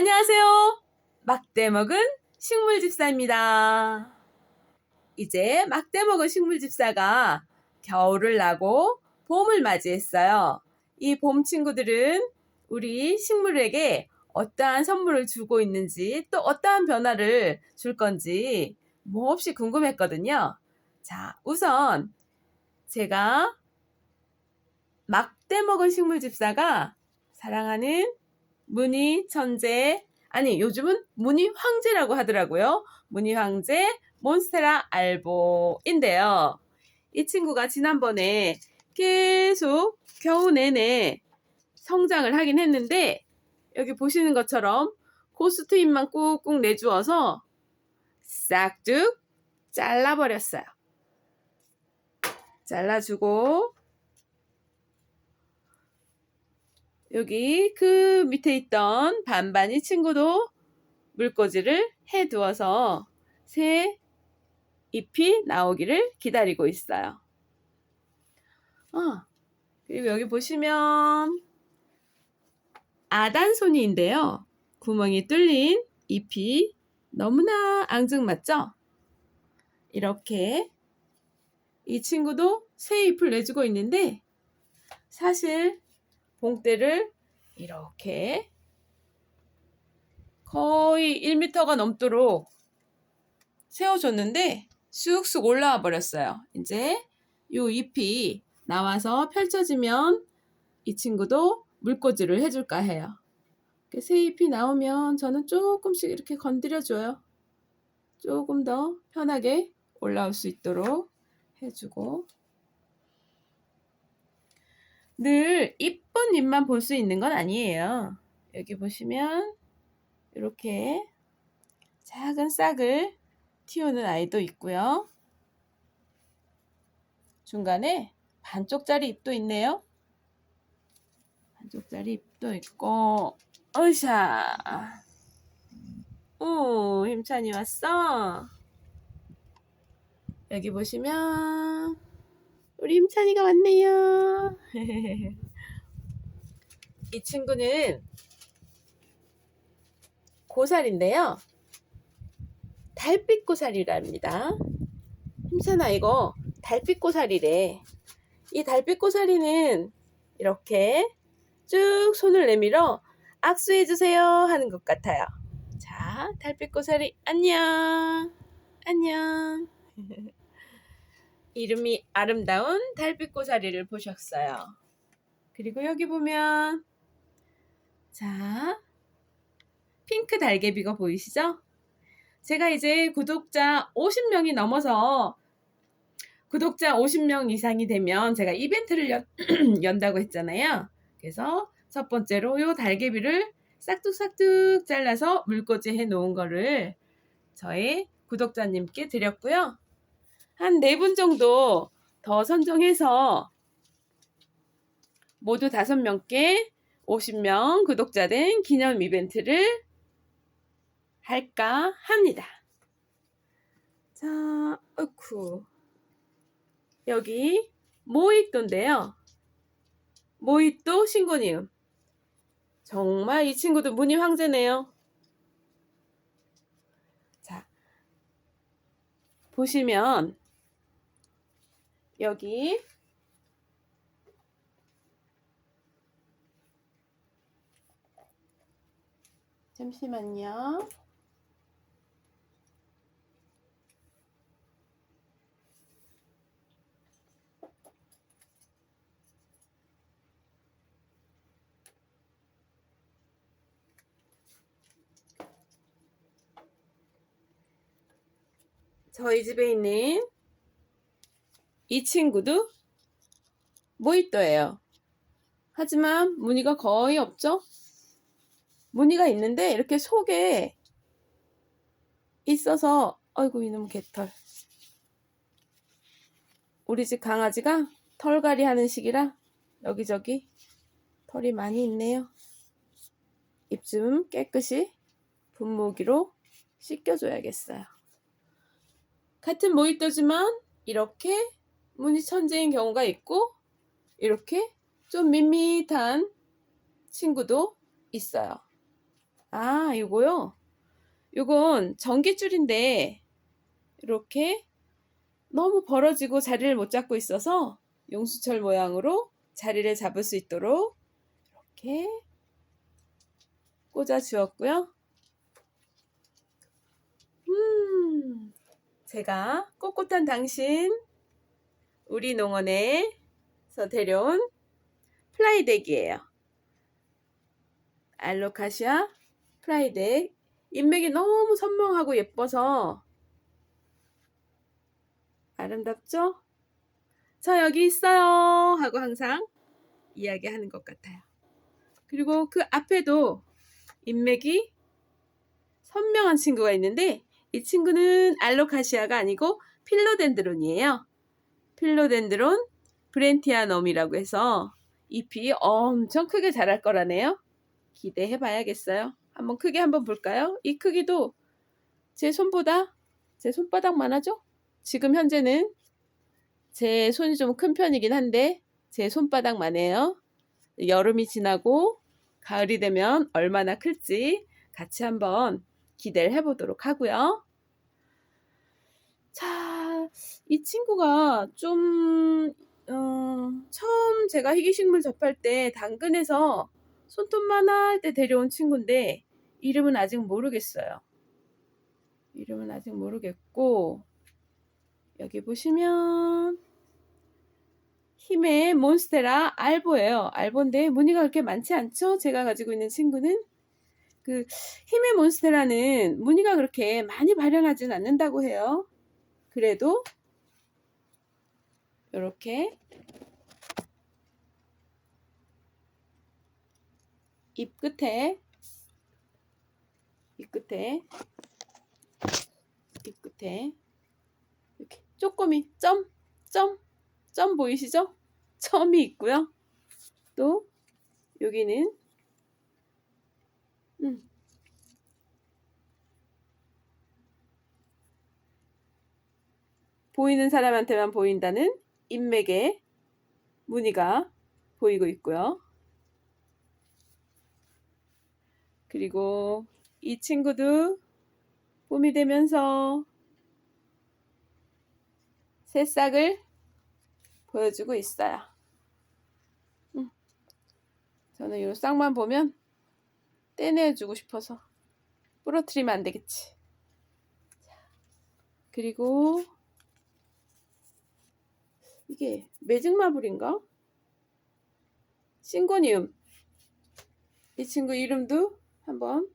안녕하세요. 막대 먹은 식물 집사입니다. 이제 막대 먹은 식물 집사가 겨울을 나고 봄을 맞이했어요. 이 봄 친구들은 우리 식물에게 어떠한 선물을 주고 있는지 또 어떠한 변화를 줄 건지 몹시 궁금했거든요. 자, 우선 제가 막대 먹은 식물 집사가 사랑하는 무늬 천재 아니 요즘은 무늬 황제라고 하더라고요. 무늬 황제 몬스테라 알보인데요. 이 친구가 지난번에 계속 겨우 내내 성장을 하긴 했는데 여기 보시는 것처럼 코스트잇만 꾹꾹 내주어서 싹둑 잘라버렸어요. 잘라주고 여기 그 밑에 있던 반반이 친구도 물꽂이를 해 두어서 새 잎이 나오기를 기다리고 있어요. 어, 그리고 여기 보시면 아단손이인데요. 구멍이 뚫린 잎이 너무나 앙증맞죠? 이렇게 이 친구도 새 잎을 내주고 있는데 사실 봉대를 이렇게 거의 1m가 넘도록 세워줬는데 쑥쑥 올라와 버렸어요. 이제 요 잎이 나와서 펼쳐지면 이 친구도 물꽂이를 해줄까 해요. 새 잎이 나오면 저는 조금씩 이렇게 건드려줘요. 조금 더 편하게 올라올 수 있도록 해주고 늘 이쁜 잎만 볼 수 있는 건 아니에요. 여기 보시면 이렇게 작은 싹을 틔우는 아이도 있고요. 중간에 반쪽짜리 잎도 있네요. 반쪽짜리 잎도 있고 어샤 오 힘찬이 왔어. 여기 보시면 우리 힘찬이가 왔네요. 이 친구는 고살인데요. 달빛 고살이랍니다. 힘찬아 이거 달빛 고살이래. 이 달빛 고사리는 이렇게 쭉 손을 내밀어 악수해 주세요 하는 것 같아요. 자, 달빛 고사리 안녕. 안녕. 이름이 아름다운 달빛 고사리를 보셨어요. 그리고 여기 보면 자, 핑크 달개비가 보이시죠? 제가 이제 구독자 50명이 넘어서 구독자 50명 이상이 되면 제가 이벤트를 연, 연다고 했잖아요. 그래서 첫 번째로 요 달개비를 싹둑싹둑 잘라서 물꽂이 해 놓은 거를 저의 구독자님께 드렸고요. 한 네 분 정도 더 선정해서 모두 다섯 명께 50명 구독자 된 기념 이벤트를 할까 합니다. 자, 어쿠. 여기 모히또인데요. 모히또 신고니움. 정말 이 친구도 문희 황제네요. 자, 보시면 여기 잠시만요. 저희 집에 있는 이 친구도 모히또예요. 하지만 무늬가 거의 없죠? 무늬가 있는데 이렇게 속에 있어서 아이고 이놈 개털 우리 집 강아지가 털갈이 하는 시기라 여기저기 털이 많이 있네요. 입좀 깨끗이 분무기로 씻겨줘야겠어요. 같은 모히또지만 이렇게 무늬 천재인 경우가 있고 이렇게 좀 밋밋한 친구도 있어요. 아, 이거요? 요건 전깃줄인데 이렇게 너무 벌어지고 자리를 못 잡고 있어서 용수철 모양으로 자리를 잡을 수 있도록 이렇게 꽂아 주었고요. 음, 제가 꼿꼿한 당신 우리 농원에서 데려온 플라이덱이에요. 알로카시아 플라이덱 인맥이 너무 선명하고 예뻐서 아름답죠? 저 여기 있어요 하고 항상 이야기하는 것 같아요. 그리고 그 앞에도 인맥이 선명한 친구가 있는데 이 친구는 알로카시아가 아니고 필로덴드론이에요. 필로덴드론 브렌티아넘이라고 해서 잎이 엄청 크게 자랄 거라네요. 기대해 봐야겠어요. 한번 크게 한번 볼까요? 이 크기도 제 손보다 제 손바닥만 하죠? 지금 현재는 제 손이 좀 큰 편이긴 한데 제 손바닥만 해요. 여름이 지나고 가을이 되면 얼마나 클지 같이 한번 기대를 해보도록 하고요. 자, 이 친구가 좀 어, 처음 제가 희귀식물 접할 때 당근에서 손톱만 할 때 데려온 친구인데 이름은 아직 모르겠어요. 이름은 아직 모르겠고 여기 보시면 힘의 몬스테라 알보예요. 알보인데 무늬가 그렇게 많지 않죠? 제가 가지고 있는 친구는 그 힘의 몬스테라는 무늬가 그렇게 많이 발현하진 않는다고 해요. 그래도 이렇게. 입 끝에. 입 끝에. 입 끝에. 이렇게. 쪼꼬미. 점, 점, 점 보이시죠? 점이 있고요. 또 여기는. 음, 보이는 사람한테만 보인다는 인맥의 무늬가 보이고 있고요. 그리고 이 친구도 봄이 되면서 새싹을 보여주고 있어요. 음, 저는 이 싹만 보면 떼내주고 싶어서 부러뜨리면 안 되겠지. 그리고 이게 매직 마블인가? 싱고니움. 이 친구 이름도 한번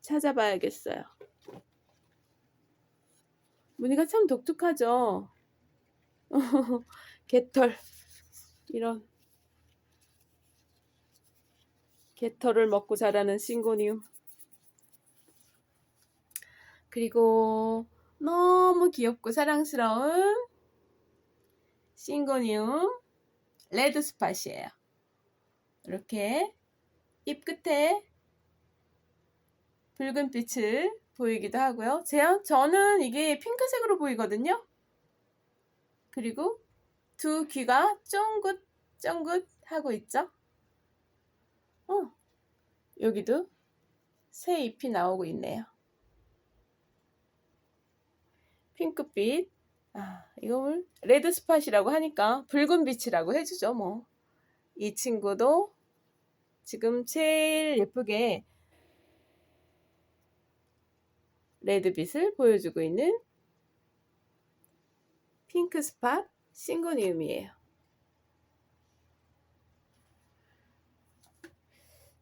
찾아봐야겠어요. 무늬가 참 독특하죠? 개털. 이런. 개털을 먹고 자라는 싱고니움. 그리고 너무 귀엽고 사랑스러운 싱고니움 레드 스팟이에요. 이렇게 잎 끝에 붉은 빛을 보이기도 하고요. 제, 저는 이게 핑크색으로 보이거든요. 그리고 두 귀가 쫑긋쫑긋 하고 있죠. 어, 여기도 새 잎이 나오고 있네요. 핑크빛. 아, 이걸 레드 스팟이라고 하니까 붉은 빛이라고 해주죠, 뭐. 이 친구도 지금 제일 예쁘게 레드빛을 보여주고 있는 핑크 스팟 싱고니움이에요.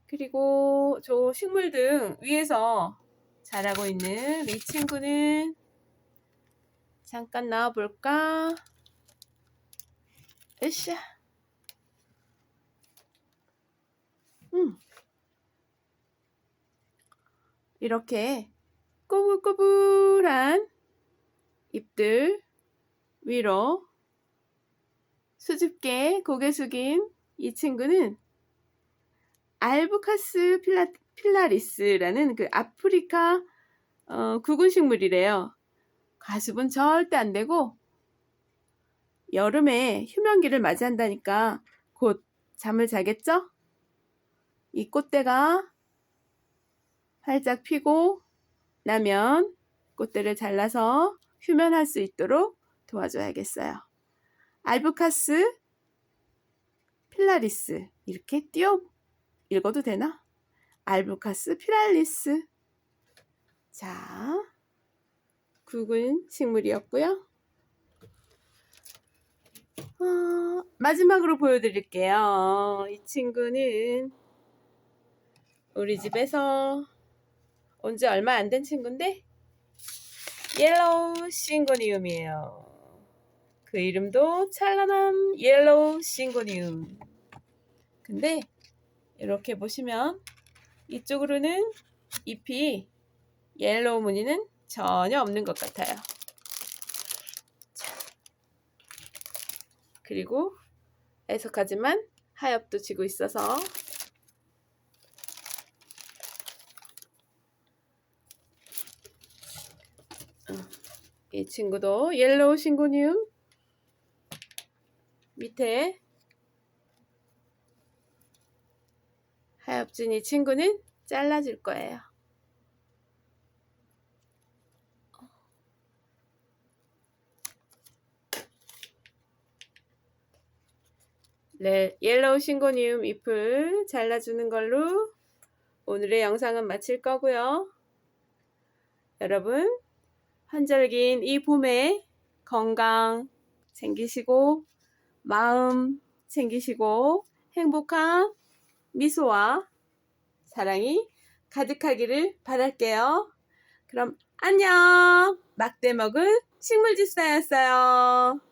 그리고 저 식물 등 위에서 자라고 있는 이 친구는 잠깐 나와볼까? 으쌰. 음. 이렇게 꼬불꼬불한 잎들 위로 수줍게 고개 숙인 이 친구는 알부카스 필라, 필라리스라는 그 아프리카 어, 구근 식물이래요. 가습은 절대 안 되고 여름에 휴면기를 맞이한다니까 곧 잠을 자겠죠? 이 꽃대가 활짝 피고 나면 꽃들을 잘라서 휴면할 수 있도록 도와줘야겠어요. 알부카스, 필라리스 이렇게 띄어 읽어도 되나? 알부카스 필랄리스 자 굵은 식물이었고요. 어, 마지막으로 보여드릴게요. 이 친구는 우리 집에서 온 지 얼마 안 된 친구인데 옐로우 싱고니움이에요. 그 이름도 찬란한 옐로우 싱고니움. 근데 이렇게 보시면 이쪽으로는 잎이 옐로우 무늬는 전혀 없는 것 같아요. 자, 그리고 애석하지만 하엽도 지고 있어서 어, 이 친구도 옐로우 싱고니움 밑에 하엽진 이 친구는 잘라줄 거예요. 네, 옐로우 싱고니움 잎을 잘라주는 걸로 오늘의 영상은 마칠 거고요. 여러분, 한절긴 이 봄에 건강 챙기시고 마음 챙기시고 행복한 미소와 사랑이 가득하기를 바랄게요. 그럼 안녕! 막대 먹은 식물집사였어요.